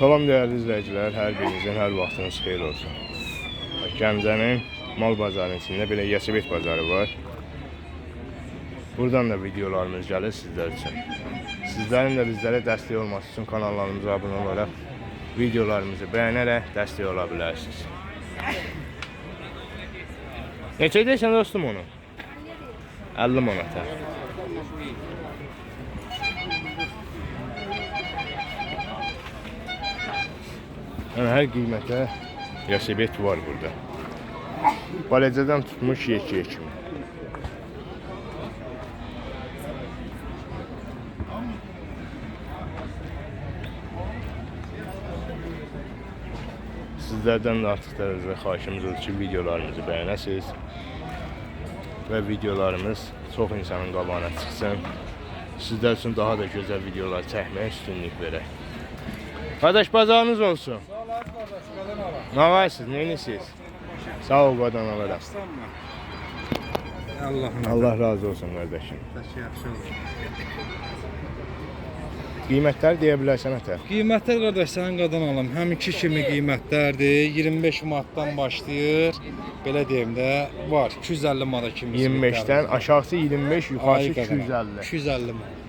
Salam değerli izləyicilər, hər birinizin hər vaxtınız xeyir olsun. Gəncənin mal bazarının içində belə Yasibet bazarı var. Buradan da videolarımız gəlir sizlər üçün. Sizlərin də bizlərə dəstək olması üçün kanallarımıza abunə olaraq videolarımızı bəyənərək dəstək ola bilərsiniz. Neçə deyirsən dostum onu? 50 manata. Yəni hər qiymətə yasibet var burada. Baləcədən tutmuş yekiyə kimi. Sizlərdən də artıq dərəcədə xahişimiz odur ki, videolarımızı bəyənəsiniz və videolarımız çox insanın qabağına çıxsın. Sizlər üçün daha da gözəl videolar çəkməyə üstünlük verək. Qardaş bazarınız olsun. Sağ ol abi kardeş, kadın ala. Ne varsınız? Neyiniz? Sağ ol. Aslanma. Allah'ım. Allah razı olsun kardeşim. Qiymətlər deyə bilərsən ətə. Qiymətlər qardaş sənin qadan alam. Həminki kimi qiymətlərdir. 25 manatdan başlayır. Belə deyim də var. 250 manata kimi. 25-dən aşağısı 25, yuxarısı Ay qadan 250. alam. 250 manat.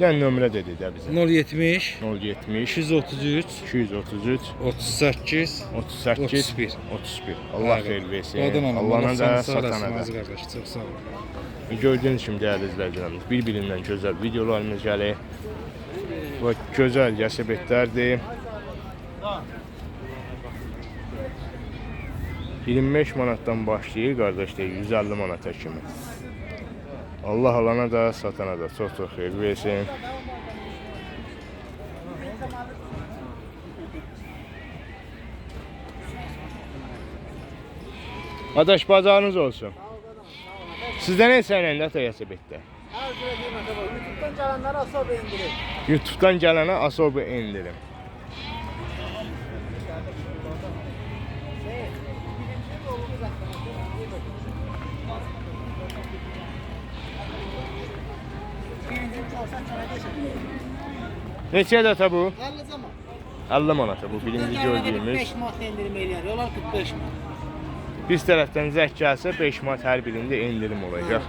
Yəni nömrə dedi də bizə. 070 070 233 233 38 38 31. 31. Allah xeyir versin. Allah'ın da satana da. qardaş. Çox sağ ol. Gördüyünüz kimi dəyərli izləyicilərimiz, bir-birindən gözəl videolarımız gəlir. Və gözəl yasibetlərdir. 25 manatdan başlayır qardaş deyir 150 manata kimi. Allah alana da satana da çox çox xeyir versin. Adaş bazarınız olsun. Sizdə nə sənəndə ata yasibetdə? Her bak. YouTube'dan gelenler asla beğendirir. YouTube'dan gələnə asobi indirim. Neçəyə data bu? 50 zaman. 50 manata bu birinci gördüyümüz. 5 manat indirim eləyər. Yolar 45 manat. Biz tərəfdən zəng gəlsə 5 manat hər birində endirim olacaq.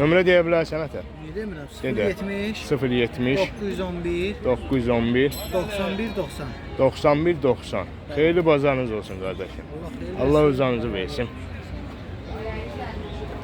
Nömrə deyə bilərsən ətə? Demirəm? Dedə. 070 070 911 911 91 90. 91 90. Xeyirli bazarınız olsun qardaşım. Allah Allah uzanızı versin.